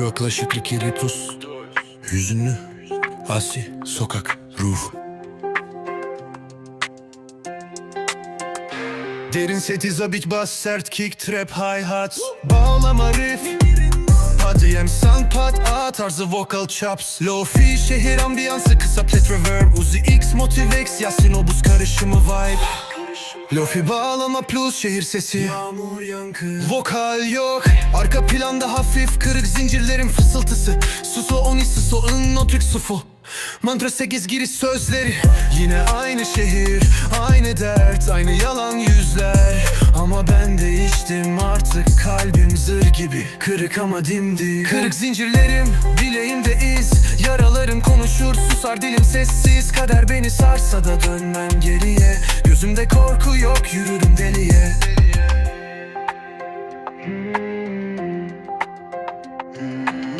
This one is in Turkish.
Yaklaşıklık yeri pus Hüzünlü. Asi Sokak Ruh Derin seti zabit bas sert kick trap hi hat Bağlama riff. Padiyem san pat A tarzı vocal chops. Lo-fi şehir ambiyansı kısa plet reverb. Uzi X Motivex Yasin o buz karışımı vibe Lofi bağlama plus şehir sesi. Yağmur yankı. Vokal yok. Arka planda hafif kırık zincirlerin fısıltısı. Suso oni suso ın o Türk sufu. Mantra 8 giriş sözleri. Yine aynı şehir Aynı dert Aynı yalan yüzler. Ama ben değiştim artık Kalbim zır gibi. Kırık ama dimdik Kırık zincirlerim Bileğimde iz. Yaralarım konuşur susar dilim sessiz. Kader beni sarsa da dönmem geriye. Gözümde korku yok yürürüm deliye. Hmm.